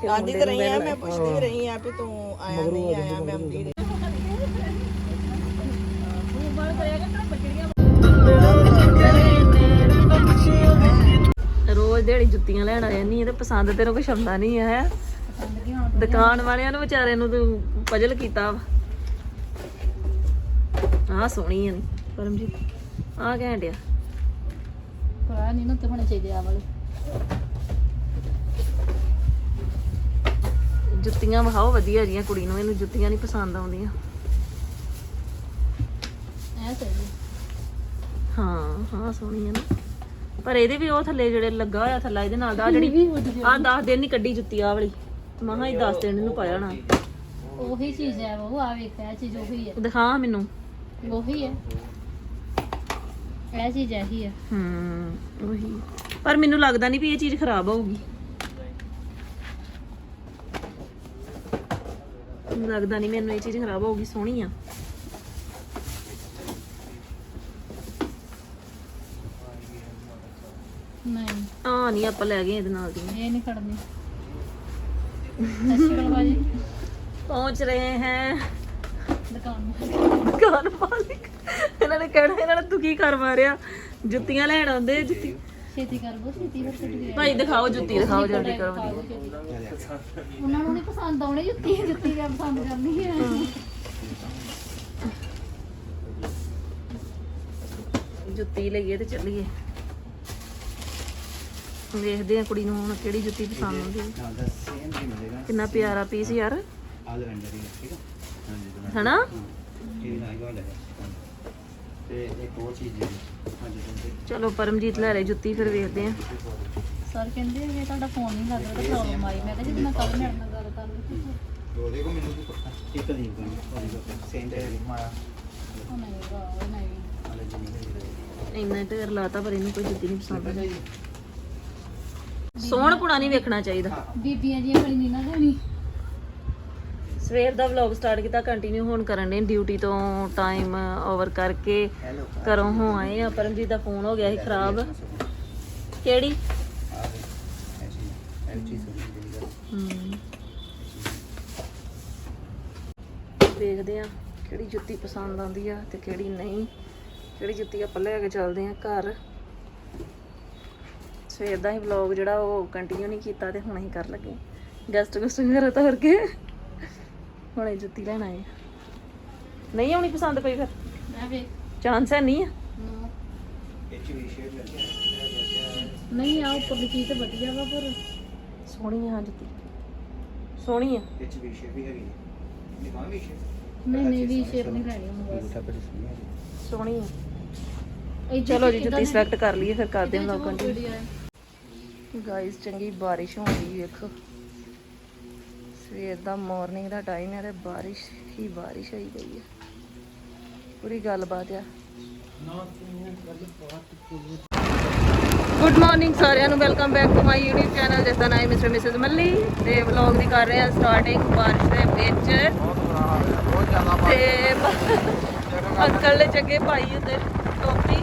ਫਿਰ ਆਂਦੀ ਮੁੰਡੇ ਤੇ ਨੂੰ ਰਹੀ ਆ ਬਹਿਣ ਮੈਂ ਪੁੱਛਦੀ ਵੀ ਰਹੀ ਆ ਵੀ ਤੂੰ ਆਇਆ ਨਹੀਂ ਆਇਆ ਮੈਂ ਆਉਂਦੀ ਰਹੀ ਰੋਜ਼ ਦਿਹਾੜੀ ਜੁੱਤੀਆਂ ਲੈਣ ਆ ਜਾਂਦੀ ਤੇ ਪਸੰਦ ਤੈਨੂੰ ਕੁਛ ਆਉਂਦਾ ਨਹੀਂ ਹੈ? ਦੁਕਾਨ ਵਾਲਿਆਂ ਨੂੰ ਵਿਚਾਰਿਆਂ ਨੂੰ ਤੂੰ ਪਜਲ ਕੀਤਾ ਵਾ। ਆਹ ਸੋਹਣੀ ਹੈ ਪਰਮਜੀਤ। ਆਹ ਕਹਿਣ ਡਿਆ ਪਰਾ ਨਹੀਂ ਨਾ ਤੇ ਹੋਣੇ ਚਾਹੀਦੇ ਆ ਵਾਲੇ। ਜੁੱਤੀਆਂ ਵਿਖਾਓ ਵਧੀਆ ਜੀਆਂ ਕੁੜੀ ਨੂੰ ਇਹਨੂੰ ਜੁੱਤੀਆਂ ਨਹੀਂ ਪਸੰਦ ਆਉਂਦੀਆਂ। ਐ ਸਹੀ ਹਾਂ ਹਾਂ ਸੋਹਣੀ ਹੈ ਨਾ। ਪਰ ਇਹਦੇ ਵੀ ਉਹ ਥੱਲੇ ਜਿਹੜੇ ਲੱਗਾ ਹੋਇਆ ਥੱਲਾ ਇਹਦੇ ਨਾਲ ਦਾ ਜਿਹੜੀ ਆਹ 10 ਦਿਨ ਨਹੀਂ ਕੱਢੀ ਜੁੱਤੀ ਆ ਵਾਲੀ। ਮਹਾ ਹੀ 10 ਦਿਨ ਇਹਨੂੰ ਪਾਇਆ ਨਾ ਉਹੀ ਚੀਜ਼ ਹੈ ਉਹ ਆ ਵੇਖ ਇਹ ਚੀਜ਼ ਉਹੀ ਹੈ। ਦਿਖਾ ਮੈਨੂੰ। ਉਹੀ ਹੈ। ਇਹ ਚੀਜ਼ ਇਹੀ ਹੈ। ਹੂੰ ਉਹੀ। ਪਰ ਮੈਨੂੰ ਲੱਗਦਾ ਨਹੀਂ ਵੀ ਇਹ ਚੀਜ਼ ਖਰਾਬ ਹੋਊਗੀ। ਲੱਗਦਾ ਨਹੀਂ ਮੈਨੂੰ ਇਹ ਚੀਜ਼ ਖਰਾਬ ਹੋਊਗੀ ਸੋਹਣੀ ਆ। ਨਹੀਂ। ਆ ਨਹੀਂ ਆਪਾਂ ਲੈ ਗਏ ਇਹਦੇ ਨਾਲ ਦੀ। ਇਹ ਨਹੀਂ ਖੜਨੀ ਅਸ਼ਕਲ ਬਾਜੀ ਪਹੁੰਚ ਰਹੇ ਹੈ। ਦੁਕਾਨ ਦੁਕਾਨ ਮਾਲਿਕ। ਇਹਨਾਂ ਨੇ ਕਹਿਣਾ ਇਹਨਾਂ ਨੇ ਤੂੰ ਕੀ ਕਰ ਮਾਰਿਆ? ਜੁੱਤੀਆਂ ਲੈਣ ਆਉਂਦੇ ਜੁੱਤੀ ਛੇਤੀ ਕਰ ਬੋ ਛੇਤੀ ਫਿਰ ਛੇਤੀ ਕਰ ਭਾਈ ਦਿਖਾਓ ਜੁੱਤੀ ਦਿਖਾਓ ਜਲਦੀ ਕਰੋ। ਉਹਨਾਂ ਨੂੰ ਨਹੀਂ ਪਸੰਦ ਆਉਣੀ ਜੁੱਤੀ ਜੁੱਤੀ ਕਿਆ ਪਸੰਦ ਕਰਨੀ ਹੈ। ਜੁੱਤੀ ਲਈਏ ਤੇ ਚੱਲੀਏ। ਵੇਖਦੇ ਆ ਕੁੜੀ ਨੂੰ ਹੁਣ ਕਿਹੜੀ ਜੁੱਤੀ ਪਸੰਦ ਆਉਂਦੀ। ਹੈ। ਨਾਲ ਦਾ ਸੇਮ ਹੀ ਮਿਲੇਗਾ। ਕਿੰਨਾ ਪਿਆਰਾ ਪੀਸ ਯਾਰ। ਆਲ ਰੈਂਡਰ ਹੀ ਹੈ, ਠੀਕ ਹੈ ਹਾਂਜੀ। ਹਨਾ? ਇਹ ਨਾਲ ਵਾਲਾ ਹੈ ਤੇ ਇੱਕ ਚਲੋ ਪਰਮਜੀਤ ਲੈ ਲੈ ਜੁੱਤੀ ਫਿਰ ਵੇਖਦੇ ਆ ਸਰ ਕਹਿੰਦੇ ਇਹ ਤੁਹਾਡਾ ਫੋਨ ਨਹੀਂ ਲੱਗ ਤਾਂ ਪ੍ਰੋਬਲਮ ਆਈ। ਮੈਂ ਕਿਹਾ ਜੇ ਮੈਂ ਕੱਲ ਮੇਰੇ ਨਾਲ ਗੱਲ ਕਰ ਲਈ ਦੋ ਦੇਖੋ ਮੈਨੂੰ ਵੀ ਪਤਾ। ਇੱਕ ਦੀ ਸੇਮ ਦੇ ਮਾਰਾ ਨਹੀਂ ਉਹ ਨਹੀਂ। ਅਲੇ ਨਹੀਂ ਇੰਨਾ ਢੇਰ ਲਾਤਾ ਪਰ ਕੋਈ ਨਹੀਂ ਪਸੰਦ ਸੋਹਣ ਪੁਣਾ ਨਹੀਂ ਵੇਖਣਾ ਚਾਹੀਦਾ। ਬੀਬੀਆਂ ਨਹੀਂ ਨਾ ਹੋਣੀ। ਸਵੇਰ ਦਾ ਵਲੌਗ ਸਟਾਰਟ ਕੀਤਾ ਕੰਟੀਨਿਊ ਹੋਣ ਕਰਨ ਦੇ ਡਿਊਟੀ ਤੋਂ ਟਾਈਮ ਓਵਰ ਕਰਕੇ ਘਰੋਂ ਹੋ ਆਏ ਆ। ਪਰਮਜੀਤ ਦਾ ਫੋਨ ਹੋ ਗਿਆ ਸੀ ਖਰਾਬ। ਕਿਹੜੀ? ਦੇਖਦੇ ਆ ਕਿਹੜੀ ਜੁੱਤੀ ਪਸੰਦ ਆਉਂਦੀ ਆ ਤੇ ਕਿਹੜੀ ਨਹੀਂ। ਕਿਹੜੀ ਜੁੱਤੀ ਆਪਾਂ ਲੈ ਕੇ ਚੱਲਦੇ ਆ ਘਰ। ਸਵੇਰ ਦਾ ਹੀ ਵਲੌਗ ਜਿਹੜਾ ਉਹ ਕੰਟੀਨਿਊ ਨਹੀਂ ਕੀਤਾ ਤੇ ਹੁਣ ਅਸੀਂ ਕਰ ਲੱਗੇ। ਗੈਸਟ ਗੁਸਟ ਘਰ ਤੋਰ ਕੇ। ਹੁਣੇ ਜੁੱਤੀ ਲੈਣ ਆਏ ਨਹੀਂ ਆਉਣੀ ਪਸੰਦ ਕੋਈ ਫਿਰ? ਚਾਂਸ ਹੈ ਨਹੀਂ ਨਹੀਂ ਆ ਉੱਪਰ ਦੀ ਚੀਜ਼ ਵਧੀਆ ਵਾ ਪਰ। ਸੋਹਣੀ ਆ ਜੁੱਤੀ। ਸੋਹਣੀ ਆ। ਨਹੀਂ ਨਹੀਂ ਵੀ ਸ਼ੇਪ ਨਹੀਂ ਲੈਣੀ ਹੁਣ ਸੋਹਣੀ ਆ ਬਸ ਚਲੋ ਜੀ ਜੁੱਤੀ ਸਿਲੈਕਟ ਕਰ ਲਈਏ ਫਿਰ ਕਰਦੇ ਹਾਂ ਲੋਕਾਂ ਦੀ ਗਾਇਸ ਚੰਗੀ ਬਾਰਿਸ਼ ਹੋ ਰਹੀ ਵੇਖੋ। ਸਵੇਰ ਦਾ ਮਾਰਨਿੰਗ ਦਾ ਟਾਈਮ ਹੈ ਤੇ ਬਾਰਿਸ਼ ਹੀ ਬਾਰਿਸ਼ ਹੋਈ ਗਈ ਹੈ। ਪੂਰੀ ਗੱਲਬਾਤ ਆ। ਗੁੱਡ ਮਾਰਨਿੰਗ ਸਾਰਿਆਂ ਨੂੰ welcome back to my YouTube channel ਜਿਸ ਦਾ ਨਾਮ ਮਿਸਟਰ ਮਿਸਿਸ ਮੱਲੀ ਤੇ ਵਲੌਗ ਦੀ ਕਰ ਰਹੇ ਹਾਂ ਸਟਾਰਟਿੰਗ ਬਾਰਿਸ਼ ਦੇ ਵਿੱਚ। ਤੇ ਅੰਕਲ ਨੇ ਚੰਗੇ ਪਾਈ ਹੁੰਦੇ ਟੋਪੀ।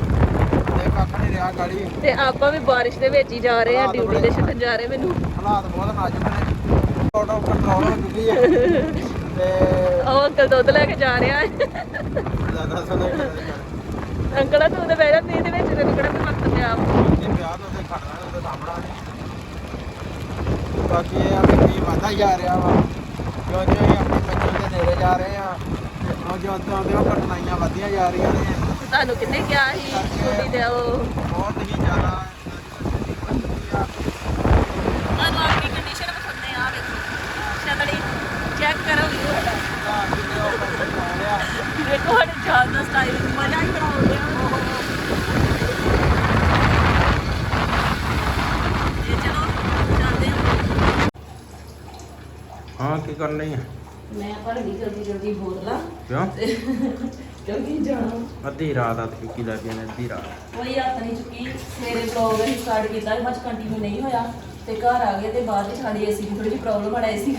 ਤੇ ਆਪਾਂ ਵੀ ਬਾਰਿਸ਼ ਦੇ ਵਿੱਚ ਹੀ ਜਾ ਰਹੇ ਹਾਂ ਡਿਊਟੀ ਤੇ ਛੱਡਣ ਜਾ ਰਹੇ ਮੈਨੂੰ। ਹਾਲਾਤ ਬਹੁਤ ਨਾਜ਼ੁਕ ਨੇ। ਆਟੋ ਕੰਟਰੋਲ ਹੁੰਦੀ ਹੈ ਤੇ ਉਹ ਅੰਕਲ ਦੁੱਧ ਲੈ ਕੇ ਜਾ ਰਿਹਾ। ਹੈ ਜ਼ਿਆਦਾ ਸਦਾ ਅੰਕਲ ਤੂੰ ਤੇ ਬਹਿ ਜਾਂਦੀ ਇਹਦੇ ਵਿੱਚ ਤੈਨੂੰ ਕਿਹੜਾ ਕੋਈ ਵਕਤ ਪਿਆ। ਜੇ ਵਿਆਹ ਤੋਂ ਤੇ ਖੜਨਾ ਤੇ ਸਾਹਮਣਾ ਨਹੀਂ। ਬਾਕੀ ਇਹ ਆ ਕਿ ਕੀ ਵਾਧਾ ਹੀ ਜਾ ਰਿਹਾ ਵਾ। ਜੋ ਜੋ ਹੀ ਆਪਣੇ ਬੱਚੇ ਦੇ ਨੇੜੇ ਜਾ ਰਹੇ ਆ ਉਹ ਜੋ ਅੱਧਾ ਦੇ ਉਹ ਕਠਿਨਾਈਆਂ ਵਧੀਆਂ ਜਾ ਰਹੀਆਂ ਨੇ। ਤੁਹਾਨੂੰ ਕਿੰਨੇ ਕਿਹਾ ਸੀ ਛੁੱਟੀ ਤੇ ਉਹ ਬਹੁਤ ਹੀ ਜ਼ਿਆਦਾ ਤੁਹਾਨੂੰ ਆਪਣੀ ਕੰਡੀਸ਼ਨ ਪਸੰਦ ਹੈ ਆ ਵੇਖੋ ਛਤੜੀ ਚੈੱਕ ਕਰੋ ਵੀਡੀਓ ਦੇਖੋ ਸਾਡੇ ਚਾਲ ਦਾ ਸਟਾਈਲ ਮਜ਼ਾ ਹੀ ਬੜਾ ਹੋ ਗਿਆ ਇਹ ਚਲੋ ਚੱਲਦੇ ਹਾਂ ਹਾਂ ਕੀ ਕਰ ਰਹੀ ਹੈ ਮੈਂ ਪਰ ਨਹੀਂ ਜਲਦੀ ਜਲਦੀ ਬੋਤਲਾਂ। ਕਿਉਂ? ਕਿਉਂਕਿ ਜਾਣਾ। ਅੱਧੀ ਰਾਤ ਆ ਤੇ ਕੀ ਲੱਗ ਨੇ ਅੱਧੀ ਰਾਤ। ਕੋਈ ਹੱਥ ਨਹੀਂ ਚੁੱਕੀ। ਸਵੇਰੇ ਵਲੌਗ ਅਸੀਂ ਸਟਾਰਟ ਕੀਤਾ ਬਸ ਕੰਟੀਨਿਊ ਨਹੀਂ ਹੋਇਆ। ਤੇ ਘਰ ਆ ਗਏ ਤੇ ਬਾਅਦ ਵਿੱਚ ਸਾਡੀ ਏਸੀ ਦੀ ਥੋੜੀ ਜਿਹੀ ਪ੍ਰੋਬਲਮ ਆ ਏਸੀ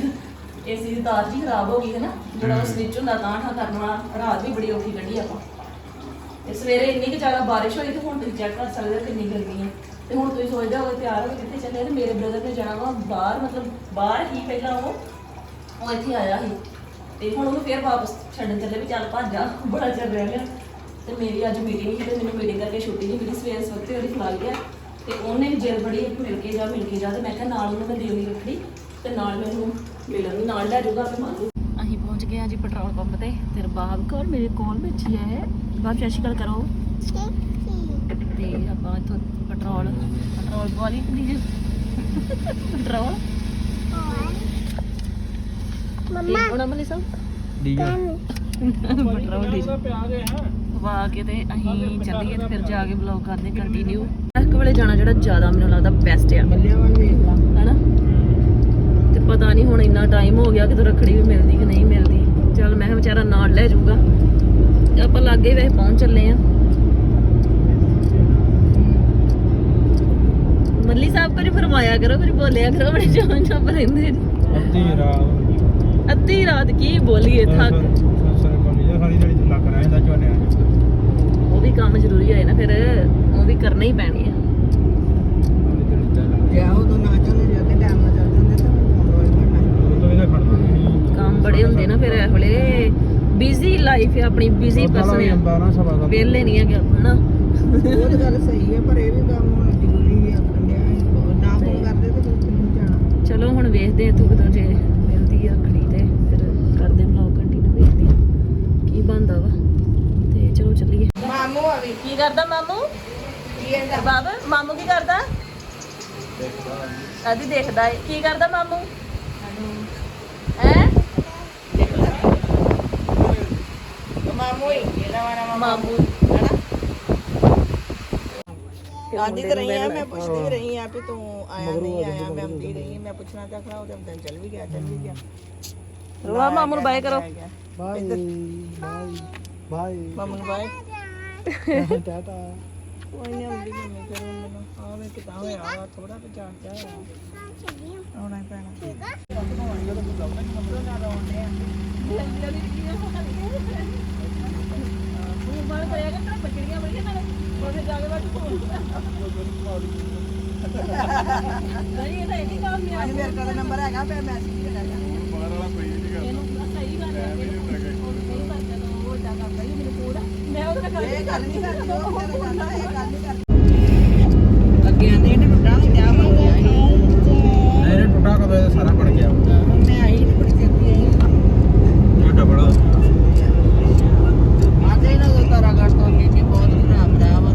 ਏਸੀ ਦੀ ਤਾਰ ਜੀ ਖਰਾਬ ਹੋ ਗਈ ਹੈ ਨਾ ਜਿਹੜਾ ਉਹ ਸਵਿਚ ਹੁੰਦਾ ਤਾਂ ਠਾ ਕਰਨ ਵਾਲਾ ਰਾਤ ਵੀ ਬੜੀ ਔਖੀ ਕੱਢੀ ਆਪਾਂ। ਤੇ ਸਵੇਰੇ ਇੰਨੀ ਕਿ ਜ਼ਿਆਦਾ ਬਾਰਿਸ਼ ਹੋਈ ਤੇ ਹੁਣ ਤੁਸੀਂ ਚੈੱਕ ਕਰ ਸਕਦੇ ਹੋ ਕਿੰਨੀ ਗਰਮੀ ਹੈ। ਤੇ ਹੁਣ ਤੁਸੀਂ ਸੋਚਦੇ ਹੋ ਤਿਆਰ ਹੋ ਕੇ ਕਿੱਥੇ ਚੱਲੇ ਤੇ ਮੇਰੇ ਬ੍ਰਦਰ ਨੇ ਜਾਣਾ ਵਾ ਬਾਹਰ ਮਤਲਬ ਬਾਹਰ ਹੀ ਪਹਿਲਾਂ ਉਹ ਉਹ ਇੱਥੇ ਆਇਆ ਸੀ ਤੇ ਹੁਣ ਉਹਨੂੰ ਫੇਰ ਵਾਪਸ ਛੱਡਣ ਚੱਲੇ ਵੀ ਚੱਲ ਭੱਜ ਜਾ। ਬੜਾ ਚਿਰ ਰਹਿ ਗਿਆ। ਤੇ ਮੇਰੀ ਅੱਜ ਮੀਟਿੰਗ ਸੀ ਤੇ ਮੈਨੂੰ ਮੀਟਿੰਗ ਕਰਕੇ ਛੁੱਟੀ ਨਹੀਂ ਮਿਲੀ। ਸਵੇਰ ਸਵਖਤੇ ਉਹਦੀ ਖਲਾ ਗਿਆ ਤੇ ਉਹਨੇ ਵੀ ਜੇਲ੍ਹ ਬੜੀ ਮਿਲ ਕੇ ਜਾ ਮਿਲ ਕੇ ਜਾ। ਤੇ ਮੈਂ ਕਿਹਾ ਨਾਲ ਉਹਨੂੰ ਮੈਂ ਦੇਣੀ ਰੱਖੜੀ। ਤੇ ਨਾਲ ਮੈਨੂੰ ਮਿਲਣ ਨਾਲ ਲੈ ਜਾਊਗਾ ਤੇ ਮੰਗੂ ਅਸੀਂ ਪਹੁੰਚ ਗਏ ਆ ਜੀ ਪੈਟਰੋਲ ਪੰਪ ਤੇ। ਤੇ ਰਬਾਬ ਕੌਰ ਮੇਰੇ ਕੋਲ ਬੈਠੀ ਹੈ ਬਾਬ ਸਤਿ ਸ਼੍ਰੀ ਅਕਾਲ ਕਰੋ। ਤੇ ਆਪਾਂ ਇੱਥੋਂ ਪੈਟਰੋਲ ਪੈਟਰੋਲ ਵਾਲੀ ਡੀਜ਼ਲ। ਪੈਟਰੋਲ? ਮੰਮਾ। ਉਹਨਾਂ ਮਲੀ ਸਭ ਪੈਟਰੋਲ ਡੀਜ਼ਲ ਵਾ ਕੇ ਤੇ ਅਸੀਂ ਚੱਲੀਏ ਤੇ ਫਿਰ ਜਾ ਕੇ ਬਲੌਗ ਕਰਦੇ ਕੰਟੀਨਿਊ ਇੱਕ ਵੇਲੇ ਜਾਣਾ ਜਿਹੜਾ ਜ਼ਿਆਦਾ ਮੈਨੂੰ ਲੱਗਦਾ ਬੈਸਟ ਆ। ਹਨਾ? ਤੇ ਪਤਾ ਨਹੀਂ ਹੁਣ ਇੰਨਾ ਟਾਈਮ ਹੋ ਗਿਆ ਕਿ ਰੱਖੜੀ ਵੀ ਮਿਲਦੀ ਕਿ ਨਹੀਂ ਮਿਲਦੀ। ਚਲ ਮੈਂ ਕਿਹਾ ਵਿਚਾਰਾ ਨਾਲ ਲੈ ਜਾਊਗਾ। ਤੇ ਆਪਾਂ ਲਾਗੇ ਵੈਸੇ ਪਹੁੰਚ ਚੱਲੇ ਆ ਮੱਲੀ ਸਾਹਿਬ ਕੁਝ ਫਰਮਾਇਆ ਕਰੋ ਕੁਝ ਬੋਲਿਆ ਕਰੋ ਬੜੇ ਜਾਨ ਚੱਪ ਰਹਿੰਦੇ ਨੇ। ਅੱਧੀ ਰਾਤ। ਅੱਧੀ ਰਾਤ ਕੀ ਬੋਲੀਏ ਥੱਕ। ਉਹ ਵੀ ਕੰਮ ਜ਼ਰੂਰੀ ਹੋਏ ਨਾ ਫਿਰ ਉਹ ਵੀ ਕਰਨਾ ਹੀ ਪੈਣੀ ਤਾਂ ਤੋਂ ਨਹੀਂ ਕੰਮ ਬੜੇ ਹੁੰਦੇ ਨਾ ਫਿਰ ਇਹ ਵੇਲੇ। ਬਿਜ਼ੀ ਲਾਈਫ ਹੈ ਆਪਣੀ ਬਿਜ਼ੀ ਪਰਸਨ ਆ 12 ਸਵਾ ਦਾ ਵਿਹਲੇ ਨਹੀਂ ਹੈਗੇ ਆਪਾਂ ਹਨਾ ਉਹ ਤਾਂ ਗੱਲ ਸਹੀ ਹੈ ਪਰ ਇਹ ਵੀ ਕੰਮ ਹੁਣ ਜ਼ਰੂਰੀ ਹੈ ਕੰਡਿਆ ਨਾ ਫੋਨ ਕਰਦੇ ਤੇ ਫਿਰ ਨਹੀਂ ਜਾਣਾ? ਚਲੋ ਹੁਣ ਵੇਖਦੇ ਆ ਇੱਥੋਂ ਕਿਦੋਂ ਜੇ ਆ ਰੱਖੜੀ ਤੇ ਫਿਰ ਕਰਦੇ ਵਲੌਗ ਕੰਟੀਨਿਊ ਵੇਖਦੇ ਆ ਕੀ ਬਣਦਾ ਵਾ। ਤੇ ਚਲੋ ਚੱਲੀਏ। ਮਾਮੂ ਆ ਵੀ। ਕੀ ਕਰਦਾ ਮਾਮੂ? ਕੀ ਕਹਿੰਦਾ ਬਾਬਾ ਮਾਮੂ ਕੀ ਕਰਦਾ? ਆਦੀ ਦੇਖਦਾ ਏ। ਕੀ ਕਰਦਾ ਮਾਮੂ? ਹੈ? ਮਾਮੂ ਹੀ ਇਹਦਾ ਮਾਮੂ ਹਨਾ ਆਂਦੀ ਤਾਂ ਰਹੀ ਆ ਮੈਂ ਪੁੱਛਦੀ ਵੀ ਰਹੀ ਆ ਵੀ ਤੂੰ ਆਇਆ ਨਹੀਂ ਆਇਆ ਮੈਂ ਆਉਂਦੀ ਰਹੀ ਮੈਂ ਪੁੱਛਣਾ ਤਾਂ ਖੜਾ ਉਹਦੇ ਦਿਨ ਚੱਲ ਵੀ ਗਿਆ ਚੱਲ ਵੀ ਗਿਆ। ਰੋਆ ਮਾਮੂ ਨੂੰ ਬਾਏ ਕਰੋ। ਬਾਈ ਬਾਈ ਬਾਈ ਮਾਮੂ ਨੂੰ ਬਾਏ। ਟਾਟਾ। ਕੋਈ ਨਹੀਂ ਆਉਂਦੀ ਮੈਂ ਫਿਰ ਮੈਨੂੰ ਆਵੇ ਕਿਤਾ ਹੋਇਆ ਥੋੜਾ ਤੇ ਜਾ ਜਾ ਆਉਣਾ ਹੀ ਪੈਣਾ ਅੱਜ ਮੇਰੇ ਕੋਲ ਨੰਬਰ ਹੈਗਾ ਮੈਂ ਮੈਸੇਜ ਕਰਾਂਗਾ ਇਹ ਗੱਲ ਨਹੀਂ ਕਰਦੀ ਉਹ ਮੇਰੇ ਕਹਿੰਦਾ ਇਹ ਗੱਲ ਨਹੀਂ ਕਰਦੀ। ਅੱਗੇ ਆਂਦੇ ਇਹਨੇ ਟੁੱਟਾ ਨਹੀਂ ਕਿਆ ਬਣ ਗਿਆ ਇਹ ਇਹਨੇ ਟੁੱਟਾ ਕਦੋਂ ਇਹ ਸਾਰਾ ਬਣ ਗਿਆ ਮੈਂ ਆਈ ਨਹੀਂ ਬੜੀ ਜਲਦੀ ਆਈ ਟੁੱਟਾ ਬੜਾ ਆਦੇ ਨਾ ਉਹ ਤਾਰਾ ਘਰ ਤੋਂ ਅੱਗੇ ਕਿ ਬਹੁਤ ਖਰਾਬ ਦਾ ਵਾ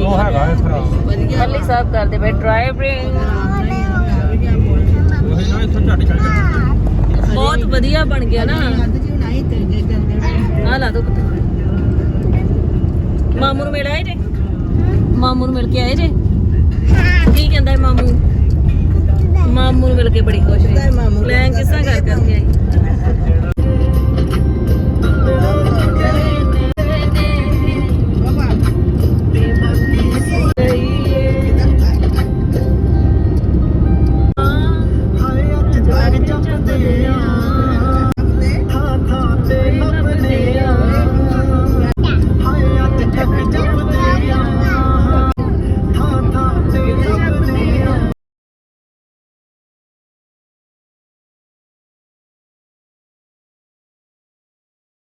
ਉਹ ਹੈਗਾ ਇਹ ਖਰਾਬ ਵਧੀਆ ਮੱਲੀ ਸਾਹਿਬ ਕਰਦੇ ਬਈ ਡਰਾਈਵਿੰਗ ਖਰਾਬ ਨਹੀਂ ਹੋਇਆ ਵੀ ਕਿਆ ਬੋਲਣਾ ਉਹ ਨਾ ਇੱਥੋਂ ਝੱਟ ਚੱਲ ਜਾਣਾ ਬਹੁਤ ਵਧੀਆ ਬਣ ਗਿਆ ਨਾ। ਆ ਲਾ ਦੋ ਪੁੱਤ। ਮਾਮੂ ਨੂੰ ਮਿਲ ਆਏ ਜੇ? ਮਾਮੂ ਨੂੰ ਮਿਲ ਕੇ ਆਏ ਜੇ? ਕੀ ਕਹਿੰਦਾ ਮਾਮੂ? ਮਾਮੂ ਨੂੰ ਮਿਲ ਕੇ ਬੜੀ ਖੁਸ਼ ਹੋਈ। ਪਲਾਨ ਕਿਸਾਂ ਕਰ ਕਰਕੇ ਆਈ?